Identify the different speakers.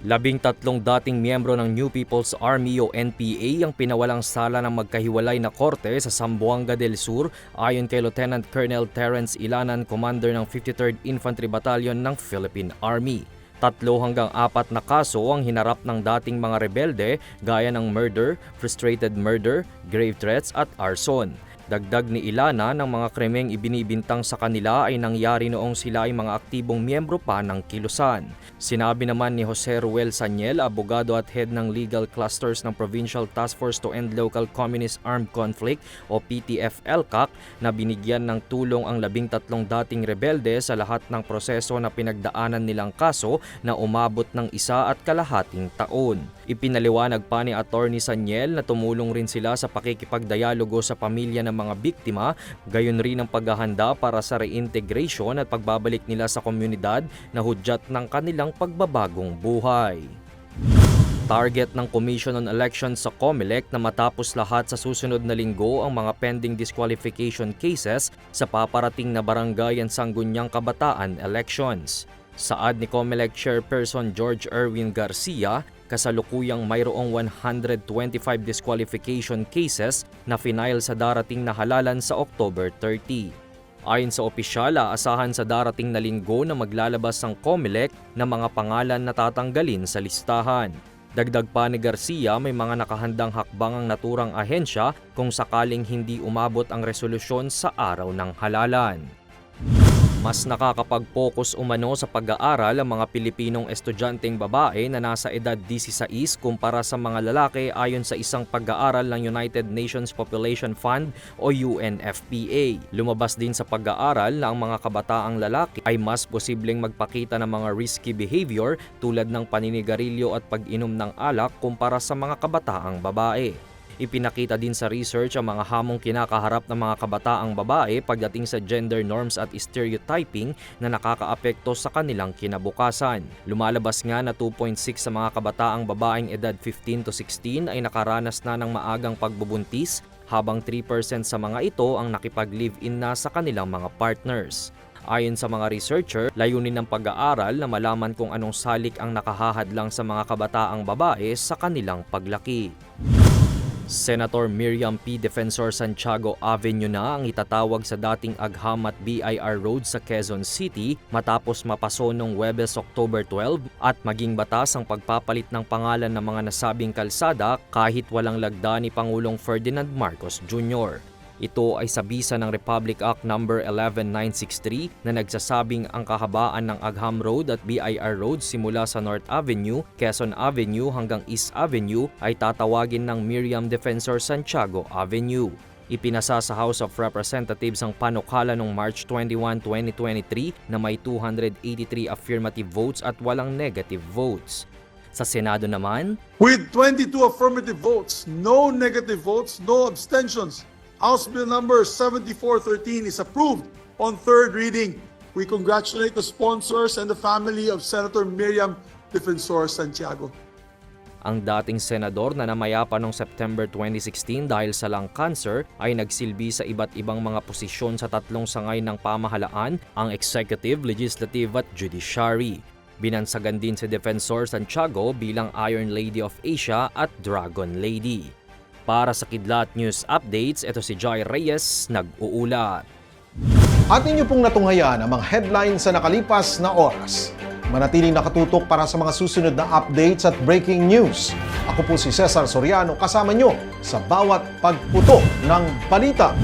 Speaker 1: Labing tatlong dating miyembro ng New People's Army o NPA ang pinawalang sala ng magkahiwalay na korte sa Zamboanga del Sur ayon kay Lieutenant Colonel Terence Ilanan, commander ng 53rd Infantry Battalion ng Philippine Army. Tatlo hanggang apat na kaso ang hinarap ng dating mga rebelde gaya ng murder, frustrated murder, grave threats at arson. Dagdag ni Ilana ng mga krimeng ibinibintang sa kanila ay nangyari noong sila ay mga aktibong miyembro pa ng kilusan. Sinabi naman ni Jose Ruel Sanyel, abogado at head ng legal clusters ng Provincial Task Force to End Local Communist Armed Conflict o PTF-ELCAC na binigyan ng tulong ang labing tatlong dating rebelde sa lahat ng proseso na pinagdaanan nilang kaso na umabot ng isa at kalahating taon. Ipinaliwanag pa ni Attorney Sanyel na tumulong rin sila sa pakikipagdialogo sa pamilya ng mga biktima, gayon rin ang paghahanda para sa reintegration at pagbabalik nila sa komunidad na hudyat ng kanilang pagbabagong buhay. Target ng Commission on Elections sa COMELEC na matapos lahat sa susunod na linggo ang mga pending disqualification cases sa paparating na barangay at sanggunyang kabataan elections. Saad ni COMELEC Chairperson George Erwin Garcia, kasalukuyang mayroong 125 disqualification cases na final sa darating na halalan sa October 30. Ayon sa opisyal, aasahan sa darating na linggo na maglalabas ang COMELEC ng mga pangalan na tatanggalin sa listahan. Dagdag pa ni Garcia, may mga nakahandang hakbang ang naturang ahensya kung sakaling hindi umabot ang resolusyon sa araw ng halalan. Mas nakakapag-focus umano sa pag-aaral ang mga Pilipinong estudyanteng babae na nasa edad 16 kumpara sa mga lalaki ayon sa isang pag-aaral ng United Nations Population Fund o UNFPA. Lumabas din sa pag-aaral na ang mga kabataang lalaki ay mas posibleng magpakita ng mga risky behavior tulad ng paninigarilyo at pag-inom ng alak kumpara sa mga kabataang babae. Ipinakita din sa research ang mga hamong kinakaharap ng mga kabataang babae pagdating sa gender norms at stereotyping na nakakaapekto sa kanilang kinabukasan. Lumalabas nga na 2.6 sa mga kabataang babaeng edad 15 to 16 ay nakaranas na ng maagang pagbubuntis habang 3% sa mga ito ang nakipag-live-in na sa kanilang mga partners. Ayon sa mga researcher, layunin ng pag-aaral na malaman kung anong salik ang nakahahadlang sa mga kabataang babae sa kanilang paglaki. Senator Miriam P. Defensor Santiago Avenue na ang itatawag sa dating Agham at BIR Road sa Quezon City matapos mapaso noong Webes October 12 at maging batas ang pagpapalit ng pangalan ng mga nasabing kalsada kahit walang lagda ni Pangulong Ferdinand Marcos Jr. Ito ay sa bisa ng Republic Act No. 11963 na nagsasabing ang kahabaan ng Agham Road at BIR Road simula sa North Avenue, Quezon Avenue hanggang East Avenue ay tatawagin ng Miriam Defensor Santiago Avenue. Ipinasa sa House of Representatives ang panukala noong March 21, 2023 na may 283 affirmative votes at walang negative votes. Sa Senado naman,
Speaker 2: With 22 affirmative votes, no negative votes, no abstentions, House Bill number 7413 is approved on third reading. We congratulate the sponsors and the family of Senator Miriam Defensor Santiago.
Speaker 1: Ang dating senador na namayapa noong September 2016 dahil sa lung cancer ay nagsilbi sa iba't ibang mga posisyon sa tatlong sangay ng pamahalaan, ang executive, legislative at judiciary. Binansagan din si Defensor Santiago bilang Iron Lady of Asia at Dragon Lady. Para sa Kidlat News Updates, ito si Joy Reyes, nag-uulat.
Speaker 3: at inyo pong natunghayan ang mga headlines sa nakalipas na oras. Manatiling nakatutok para sa mga susunod na updates at breaking news. Ako po si Cesar Soriano kasama nyo sa bawat pagputo ng balita.